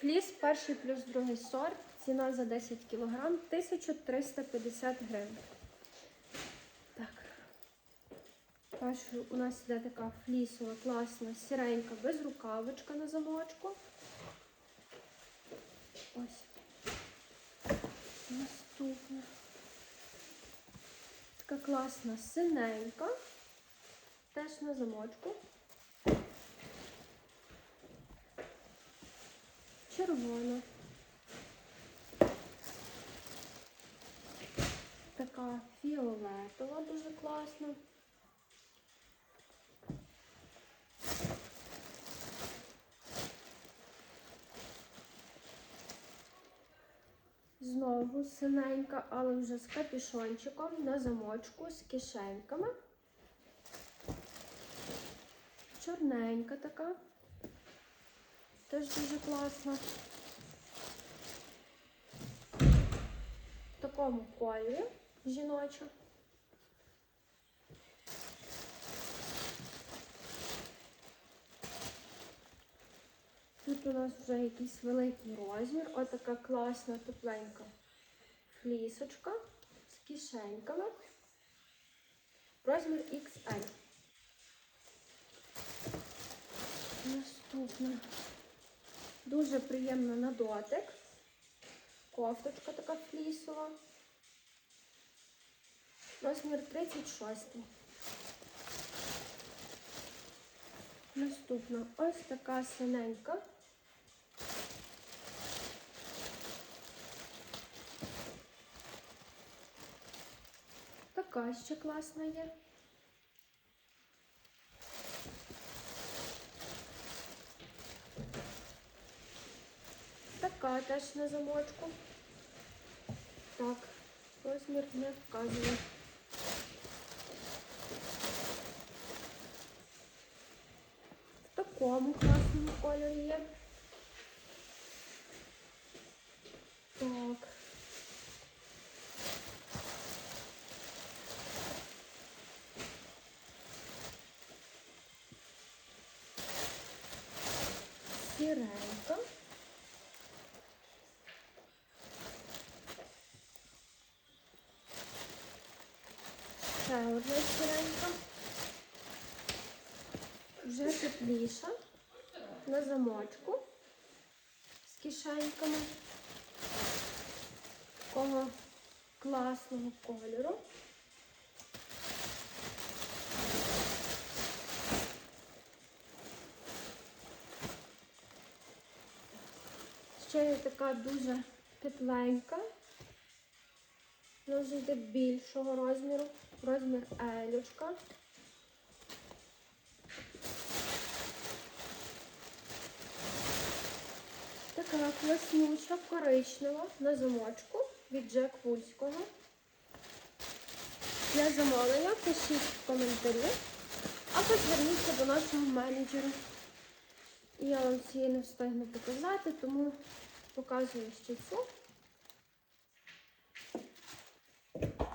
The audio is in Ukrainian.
Фліс перший плюс другий сорт. Ціна за 10 кг 1350 гривень. Так. Першою у нас йде така флісова, класна, сіренька, безрукавочка на замочку. Ось. Наступна. Така класна синенька. Теж на замочку. Червона. Така фіолетова, дуже класна. Знову синенька, але вже з капюшончиком на замочку, з кишеньками. Чорненька така. Теж дуже класна. В такому кольорі жіноча. Тут у нас вже якийсь великий розмір. Отака класна тепленька флісочка з кишеньками. Розмір XL. Наступна. Дуже приємна на дотик. Кофточка така флісова. Розмір 36. Наступна ось така синенька. Така ще класна є. Така теж на замочку. Так, розмір не вказує. В такому класному кольорі є. Так. Сіренька. Ще одна сіренька. Вже тепліша. На замочку. З кишеньками. Такого класного кольору. Ще є така дуже тепленька. Вона вже йде більшого розміру. Розмір елючка. Така класнюча, коричнева на замочку від Джек Вульського. Для замовлення пишіть в коментарі, або зверніться до нашого менеджера. Я вам цієї не встигну показати, тому показую ще цю. Thank you.